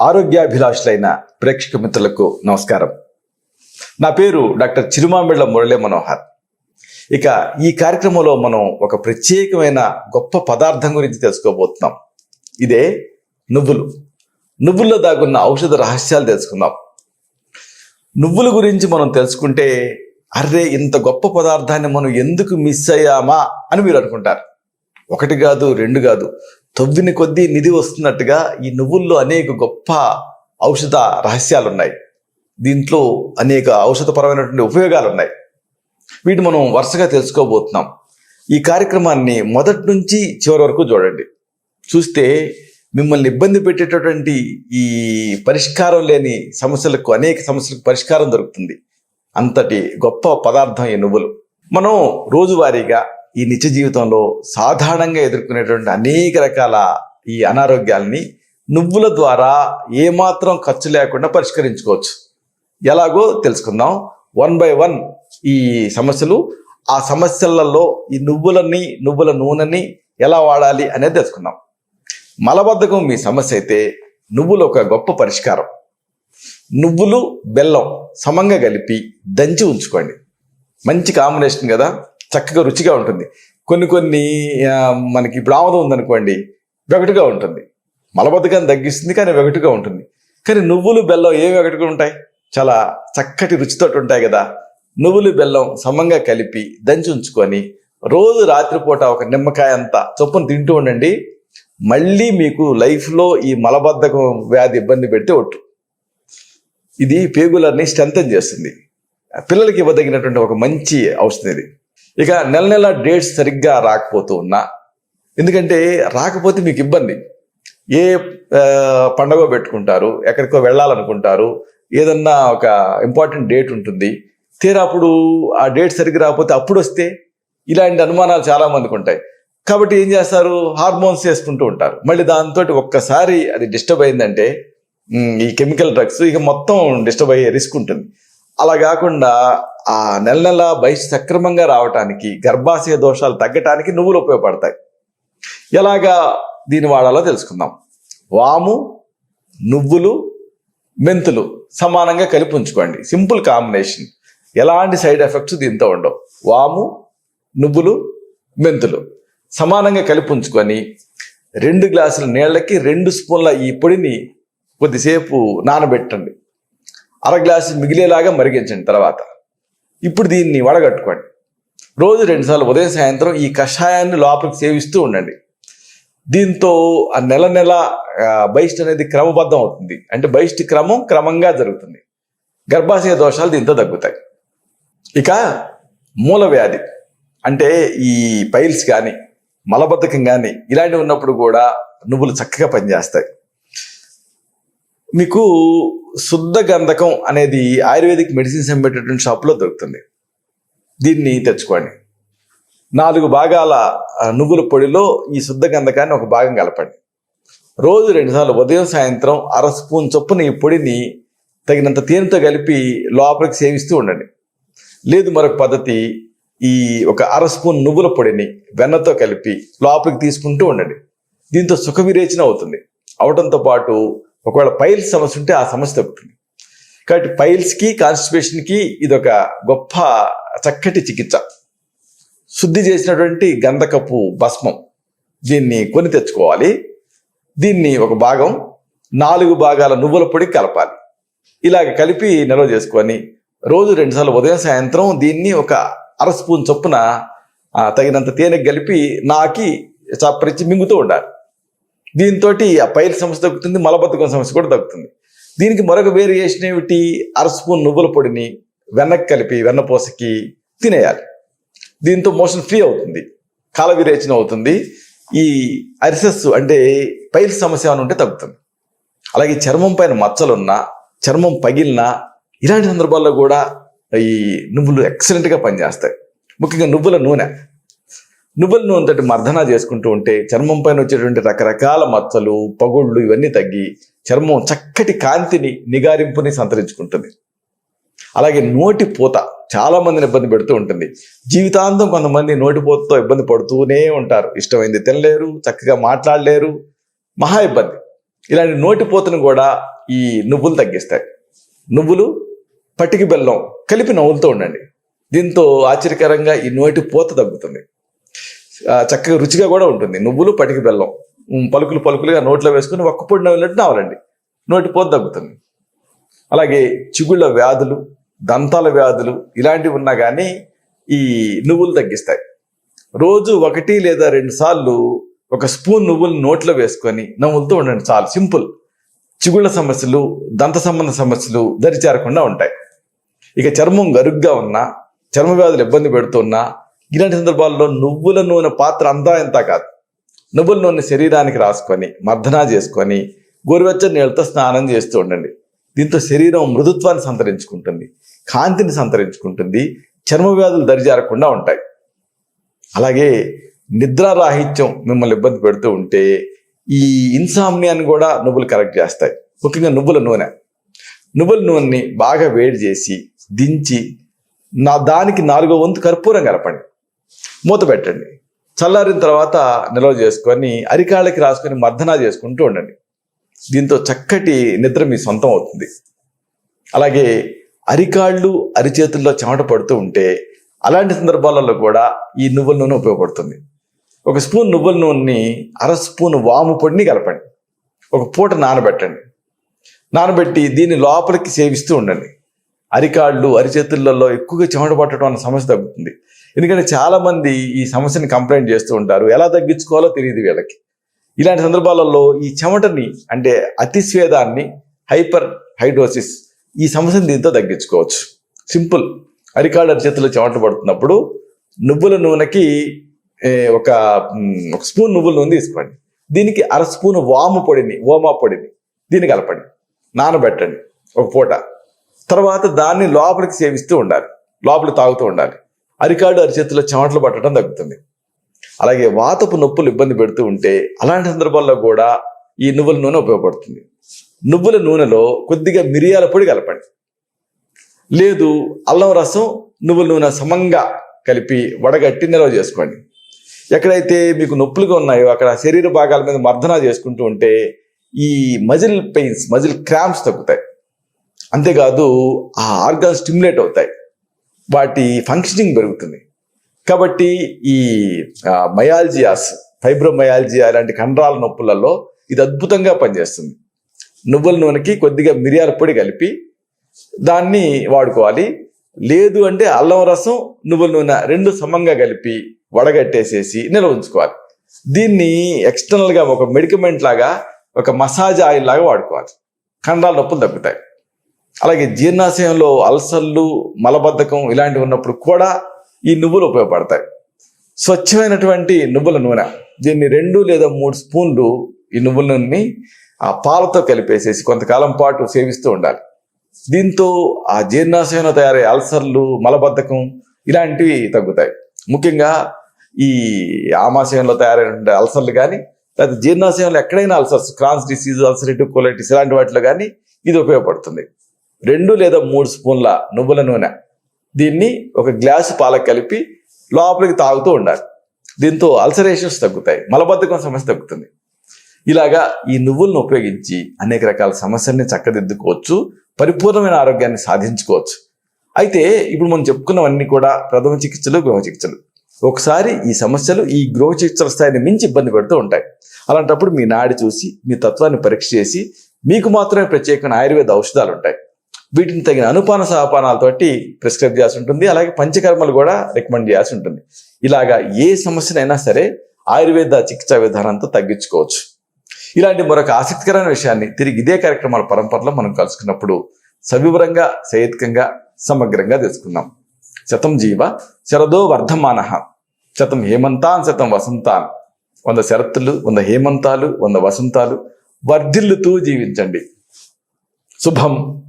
ఆరోగ్యాభిలాషులైన ప్రేక్షక మిత్రులకు నమస్కారం. నా పేరు డాక్టర్ చిరుమామిళ్ళ మురళీ మనోహర్. ఇక ఈ కార్యక్రమంలో మనం ఒక ప్రత్యేకమైన గొప్ప పదార్థం గురించి తెలుసుకోబోతున్నాం. ఇదే నువ్వులు. నువ్వుల్లో దాగున్న ఔషధ రహస్యాలు తెలుసుకుందాం. నువ్వుల గురించి మనం తెలుసుకుంటే అర్రే ఇంత గొప్ప పదార్థాన్ని మనం ఎందుకు మిస్ అయ్యామా అని మీరు అనుకుంటారు. ఒకటి కాదు రెండు కాదు తవ్విన కొద్దీ నిధి వస్తున్నట్టుగా ఈ నువ్వుల్లో అనేక గొప్ప ఔషధ రహస్యాలు ఉన్నాయి దీంట్లో అనేక ఔషధపరమైనటువంటి ఉపయోగాలు ఉన్నాయి వీటి మనం వరుసగా తెలుసుకోబోతున్నాం. ఈ కార్యక్రమాన్ని మొదటి నుంచి చివరి వరకు చూడండి. చూస్తే మిమ్మల్ని ఇబ్బంది పెట్టేటటువంటి ఈ పరిష్కారం లేని సమస్యలకు అనేక సమస్యలకు పరిష్కారం దొరుకుతుంది. అంతటి గొప్ప పదార్థం ఈ నువ్వులు. మనం రోజువారీగా ఈ నిత్య జీవితంలో సాధారణంగా ఎదుర్కొనేటువంటి అనేక రకాల ఈ అనారోగ్యాల్ని నువ్వుల ద్వారా ఏమాత్రం ఖర్చు లేకుండా పరిష్కరించుకోవచ్చు. ఎలాగో తెలుసుకుందాం. వన్ బై వన్ ఈ సమస్యలు ఆ సమస్యలలో ఈ నువ్వులని నువ్వుల నూనెని ఎలా వాడాలి అనేది తెలుసుకుందాం. మలబద్ధకం మీ సమస్య అయితే నువ్వులు ఒక గొప్ప పరిష్కారం. నువ్వులు బెల్లం సమంగా కలిపి దంచి ఉంచుకోండి. మంచి కాంబినేషన్ కదా? చక్కగా రుచిగా ఉంటుంది. కొన్ని కొన్ని మనకి ఇప్పుడు ఆముదం ఉందనుకోండి వెగటుగా ఉంటుంది. మలబద్ధకాన్ని తగ్గిస్తుంది కానీ వెగటుగా ఉంటుంది. కానీ నువ్వులు బెల్లం ఏ వెగటుగా ఉంటాయి? చాలా చక్కటి రుచితో ఉంటాయి కదా. నువ్వులు బెల్లం సమంగా కలిపి దంచి ఉంచుకొని రోజు రాత్రిపూట ఒక నిమ్మకాయ అంత చొప్పున తింటూ ఉండండి. మళ్ళీ మీకు లైఫ్లో ఈ మలబద్ధకం వ్యాధి ఇబ్బంది పెడితే ఒట్టు. ఇది పేగులర్ని స్ట్రెంథన్ చేస్తుంది. పిల్లలకి ఇవ్వదగినటువంటి ఒక మంచి ఔషధం ఇది. ఇక నెల నెల డేట్స్ సరిగ్గా రాకపోతూ ఉన్నా ఎందుకంటే రాకపోతే మీకు ఇబ్బంది. ఏ పండగ పెట్టుకుంటారు ఎక్కడికో వెళ్ళాలనుకుంటారు ఏదన్నా ఒక ఇంపార్టెంట్ డేట్ ఉంటుంది. తీరా అప్పుడు ఆ డేట్ సరిగ్గా రాకపోతే అప్పుడు వస్తే ఇలాంటి అనుమానాలు చాలా మందికి ఉంటాయి. కాబట్టి ఏం చేస్తారు? హార్మోన్స్ వేసుకుంటూ ఉంటారు. మళ్ళీ దాంతో ఒక్కసారి అది డిస్టర్బ్ అయిందంటే ఈ కెమికల్ డ్రగ్స్ ఇక మొత్తం డిస్టర్బ్ అయ్యే రిస్క్ ఉంటుంది. అలా కాకుండా ఆ నెల నెల బయట సక్రమంగా రావటానికి గర్భాశయ దోషాలు తగ్గటానికి నువ్వులు ఉపయోగపడతాయి. ఎలాగా? దీన్ని వాడాలో తెలుసుకుందాం. వాము నువ్వులు మెంతులు సమానంగా కలిపి ఉంచుకోండి. Simple combination. ఎలాంటి సైడ్ ఎఫెక్ట్స్ దీంతో ఉండవు. వాము నువ్వులు మెంతులు సమానంగా కలిపి ఉంచుకొని రెండు గ్లాసుల నీళ్ళకి రెండు స్పూన్ల ఈ పొడిని కొద్దిసేపు నానబెట్టండి. అర గ్లాసు మిగిలేలాగా మరిగించండి తర్వాత. ఇప్పుడు దీన్ని వడగట్టుకోండి. రోజు రెండుసార్లు ఉదయం సాయంత్రం ఈ కషాయాన్ని లోపలికి సేవిస్తూ ఉండండి. దీంతో ఆ నెల నెల బైస్ట్ అనేది క్రమబద్ధం అవుతుంది. అంటే బైస్ట్ క్రమం క్రమంగా జరుగుతుంది. గర్భాశయ దోషాలు దీంతో తగ్గుతాయి. ఇక మూల వ్యాధి. అంటే ఈ పైల్స్ కానీ మలబద్ధకం కానీ ఇలాంటివి ఉన్నప్పుడు కూడా నువ్వులు చక్కగా పనిచేస్తాయి. మీకు శుద్ధ గంధకం అనేది ఆయుర్వేదిక్ మెడిసిన్స్ అమ్మేటటువంటి షాప్లో దొరుకుతుంది. దీన్ని తెచ్చుకోండి. నాలుగు భాగాల నువ్వుల పొడిలో ఈ శుద్ధ గంధకాన్ని ఒక భాగం కలపండి. రోజు రెండుసార్లు ఉదయం సాయంత్రం అర స్పూన్ చొప్పున ఈ పొడిని తగినంత తేనెతో కలిపి లోపలికి సేవిస్తూ ఉండండి. లేదు మరొక పద్ధతి ఈ ఒక అర స్పూన్ నువ్వుల పొడిని వెన్నతో కలిపి లోపలికి తీసుకుంటూ ఉండండి. దీంతో సుఖ విరేచన అవుతుంది. అవటంతో పాటు ఒకవేళ పైల్స్ సమస్య ఉంటే ఆ సమస్య తగ్గుతుంది కాబట్టి పైల్స్కి కాన్స్టిపేషన్కి ఇది ఒక గొప్ప చక్కటి చికిత్స. శుద్ధి చేసినటువంటి గంధకపు భస్మం. దీన్ని కొని తెచ్చుకోవాలి. దీన్ని ఒక భాగం నాలుగు భాగాల నువ్వుల పొడి కలపాలి. ఇలాగ కలిపి నిల్వ చేసుకొని రోజు రెండుసార్లు ఉదయం సాయంత్రం దీన్ని ఒక అర స్పూన్ చొప్పున తగినంత తేనె కలిపి నాకి చప్పరించి మింగుతూ ఉండాలి. దీంతో ఆ పైల సమస్య తగ్గుతుంది మలబద్ధకం సమస్య కూడా తగ్గుతుంది. దీనికి మరొక వేరియేషన్ ఏమిటి? అర స్పూన్ నువ్వుల పొడిని వెన్నకి కలిపి వెన్నపూసకి తినేయాలి. దీంతో మోషన్ ఫ్రీ అవుతుంది కాల విరేచన అవుతుంది. ఈ అరిసెస్ అంటే పైల్ సమస్య అని ఉంటే తగ్గుతుంది. అలాగే చర్మం పైన మచ్చలున్నా చర్మం పగిలినా ఇలాంటి సందర్భాల్లో కూడా ఈ నువ్వులు ఎక్సలెంట్గా పనిచేస్తాయి. ముఖ్యంగా నువ్వుల నూనె. నువ్వుల నూనెతోటి మర్దన చేసుకుంటూ ఉంటే చర్మం పైన వచ్చేటువంటి రకరకాల మచ్చలు పగుళ్ళు ఇవన్నీ తగ్గి చర్మం చక్కటి కాంతిని నిగారింపుని సంతరించుకుంటుంది. అలాగే నోటి పూత చాలా మందిని ఇబ్బంది పెడుతూ ఉంటుంది. జీవితాంతం కొంతమంది నోటి పూతతో ఇబ్బంది పడుతూనే ఉంటారు. ఇష్టమైంది తినలేరు చక్కగా మాట్లాడలేరు మహా ఇబ్బంది. ఇలాంటి నోటి పూతను కూడా ఈ నువ్వులు తగ్గిస్తాయి. నువ్వులు పట్టికి బెల్లం కలిపి నవ్వులతో ఉండండి. దీంతో ఆశ్చర్యకరంగా ఈ నోటి పూత తగ్గుతుంది. చక్కగా రుచిగా కూడా ఉంటుంది. నువ్వులు పటికి బెల్లం. పలుకులు పలుకులుగా నోట్లో వేసుకుని ఒక్క పొడి నవ్వినట్టు నవ్వాలండి. నోటి పోత తగ్గుతుంది. అలాగే చిగుళ్ళ వ్యాధులు దంతాల వ్యాధులు ఇలాంటివి ఉన్నా కానీ ఈ నువ్వులు తగ్గిస్తాయి. రోజు ఒకటి లేదా రెండు సార్లు ఒక స్పూన్ నువ్వులు నోట్లో వేసుకొని నవ్వులతో ఉండండి. చాలు సింపుల్. చిగుళ్ళ సమస్యలు దంత సంబంధ సమస్యలు దరిచేరకుండా ఉంటాయి. ఇక చర్మం గరుగ్గా ఉన్నా చర్మ వ్యాధులు ఇబ్బంది పెడుతున్నా ఇలాంటి సందర్భాల్లో నువ్వుల నూనె పాత్ర అంతా ఎంత కాదు. నువ్వుల నూనె శరీరానికి రాసుకొని మర్దనా చేసుకొని గోరువెచ్చని నీళ్ళతో స్నానం చేస్తూ ఉండండి. దీంతో శరీరం మృదుత్వాన్ని సంతరించుకుంటుంది కాంతిని సంతరించుకుంటుంది చర్మ వ్యాధులు దరిజారకుండా ఉంటాయి. అలాగే నిద్రారాహిత్యం మిమ్మల్ని ఇబ్బంది పెడుతూ ఉంటే ఈ ఇన్సామ్నియాన్ని కూడా నువ్వులు కరెక్ట్ చేస్తాయి. ముఖ్యంగా నువ్వుల నూనె. నువ్వుల నూనెని బాగా వేడి చేసి దించి నా దానికి నాలుగో వంతు కర్పూరం కలపండి. మూత పెట్టండి. చల్లారిన తర్వాత నిల్వ చేసుకొని అరికాళ్ళకి రాసుకొని మర్దనా చేసుకుంటూ ఉండండి. దీంతో చక్కటి నిద్ర మీ సొంతం అవుతుంది. అలాగే అరికాళ్ళు అరిచేతుల్లో చెమట పడుతూ ఉంటే అలాంటి సందర్భాలలో కూడా ఈ నువ్వుల నూనె ఉపయోగపడుతుంది. ఒక స్పూన్ నువ్వుల నూనెని అర స్పూన్ వాము పొడిని కలపండి. ఒక పూట నానబెట్టండి. నానబెట్టి దీన్ని లోపలికి సేవిస్తూ ఉండండి. అరికాళ్ళు అరిచేతులలో ఎక్కువగా చెమట పట్టడం అన్న సమస్య తగ్గుతుంది. ఎందుకంటే చాలా మంది ఈ సమస్యని కంప్లైంట్ చేస్తూ ఉంటారు. ఎలా తగ్గించుకోవాలో తెలియదు వీళ్ళకి. ఇలాంటి సందర్భాలలో ఈ చెమటని అంటే అతిస్వేదాన్ని హైపర్ హైడ్రోసిస్ ఈ సమస్యను దీంతో తగ్గించుకోవచ్చు. సింపుల్. అరికాళ్ళు అరిచేతుల్లో చెమట పడుతున్నప్పుడు నువ్వుల నూనెకి ఒక ఒక స్పూన్ నువ్వుల నూనె తీసుకోండి. దీనికి అర స్పూన్ వాము పొడిని ఓమా పొడిని దీన్ని కలపండి. నానబెట్టండి. ఒక పూట. తర్వాత దాన్ని లోపలికి సేవిస్తూ ఉండాలి. లోపల తాగుతూ ఉండాలి. అరికాడు అరిచేతుల్లో చెమటలు పట్టడం తగ్గుతుంది. అలాగే వాతపు నొప్పులు ఇబ్బంది పెడుతూ ఉంటే అలాంటి సందర్భాల్లో కూడా ఈ నువ్వుల నూనె ఉపయోగపడుతుంది. నువ్వుల నూనెలో కొద్దిగా మిరియాల పొడి కలపండి. లేదు అల్లం రసం నువ్వుల నూనె సమంగా కలిపి వడగట్టి నిల్వ చేసుకోండి. ఎక్కడైతే మీకు నొప్పులుగా ఉన్నాయో అక్కడ శరీర భాగాల మీద మర్దన చేసుకుంటూ ఉంటే ఈ మజిల్ పెయిన్స్ మజిల్ క్రాంప్స్ తగ్గుతాయి. అంతేకాదు ఆ ఆర్గాన్ స్టిమ్యులేట్ అవుతాయి. వాటి ఫంక్షనింగ్ పెరుగుతుంది. కాబట్టి ఈ మయాల్జియాస్ ఫైబ్రోమయాల్జియా లాంటి కండరాల నొప్పులలో ఇది అద్భుతంగా పనిచేస్తుంది. నువ్వుల నూనెకి కొద్దిగా మిరియాల పొడి కలిపి దాన్ని వాడుకోవాలి. లేదు అంటే అల్లం రసం నువ్వుల నూనె రెండు సమంగా కలిపి వడగట్టేసేసి నిల్వ ఉంచుకోవాలి. దీన్ని ఎక్స్టర్నల్గా ఒక మెడికమెంట్ లాగా ఒక మసాజ్ ఆయిల్ లాగా వాడుకోవాలి. కండరాల నొప్పులు తగ్గుతాయి. అలాగే జీర్ణాశయంలో అల్సర్లు మలబద్ధకం ఇలాంటివి ఉన్నప్పుడు కూడా ఈ నువ్వులు ఉపయోగపడతాయి. స్వచ్ఛమైనటువంటి నువ్వుల నూనె. దీన్ని రెండు లేదా మూడు స్పూన్లు ఈ నువ్వుల నూనెని ఆ పాలతో కలిపేసేసి కొంతకాలం పాటు సేవిస్తూ ఉండాలి. దీంతో ఆ జీర్ణాశయంలో తయారయ్యే అల్సర్లు మలబద్ధకం ఇలాంటివి తగ్గుతాయి. ముఖ్యంగా ఈ ఆమాశయంలో తయారైన అల్సర్లు కానీ లేదా జీర్ణాశయంలో ఎక్కడైనా ulcers Crohn's disease ulcerative colitis ఇలాంటి వాటిలో కానీ ఇది ఉపయోగపడుతుంది. రెండు లేదా మూడు స్పూన్ల నువ్వుల నూనె. దీన్ని ఒక గ్లాసు పాలకు కలిపి లోపలికి తాగుతూ ఉండాలి. దీంతో అల్సరేషన్స్ తగ్గుతాయి మలబద్ధకం సమస్య తగ్గుతుంది. ఇలాగా ఈ నువ్వులను ఉపయోగించి అనేక రకాల సమస్యల్ని చక్కదిద్దుకోవచ్చు పరిపూర్ణమైన ఆరోగ్యాన్ని సాధించుకోవచ్చు. అయితే ఇప్పుడు మనం చెప్పుకున్నవన్నీ కూడా ప్రథమ చికిత్సలు గృహ చికిత్సలు. ఒకసారి ఈ సమస్యలు ఈ గృహ చికిత్సల స్థాయిని మించి ఇబ్బంది పెడుతూ ఉంటాయి. అలాంటప్పుడు మీ నాడి చూసి మీ తత్వాన్ని పరీక్ష చేసి మీకు మాత్రమే ప్రత్యేకమైన ఆయుర్వేద ఔషధాలు ఉంటాయి. వీటిని తగిన అనుపాన సహపానాలతోటి ప్రిస్క్రైబ్ చేయాల్సి ఉంటుంది. అలాగే పంచకర్మలు కూడా రికమెండ్ చేయాల్సి ఉంటుంది. ఇలాగా ఏ సమస్యనైనా సరే ఆయుర్వేద చికిత్సా విధానంతో తగ్గించుకోవచ్చు. ఇలాంటి మరొక ఆసక్తికరమైన విషయాన్ని తిరిగి ఇదే కార్యక్రమాల పరంపరలో మనం కలుసుకున్నప్పుడు సవివరంగా సైతికంగా సమగ్రంగా తెలుసుకుందాం. శతం జీవ శరదో వర్ధమాన. శతం హేమంతాన్ శతం వసంతాన్. వంద శరత్తులు వంద హేమంతాలు వంద వసంతాలు. వర్ధిల్లుతూ జీవించండి. శుభం.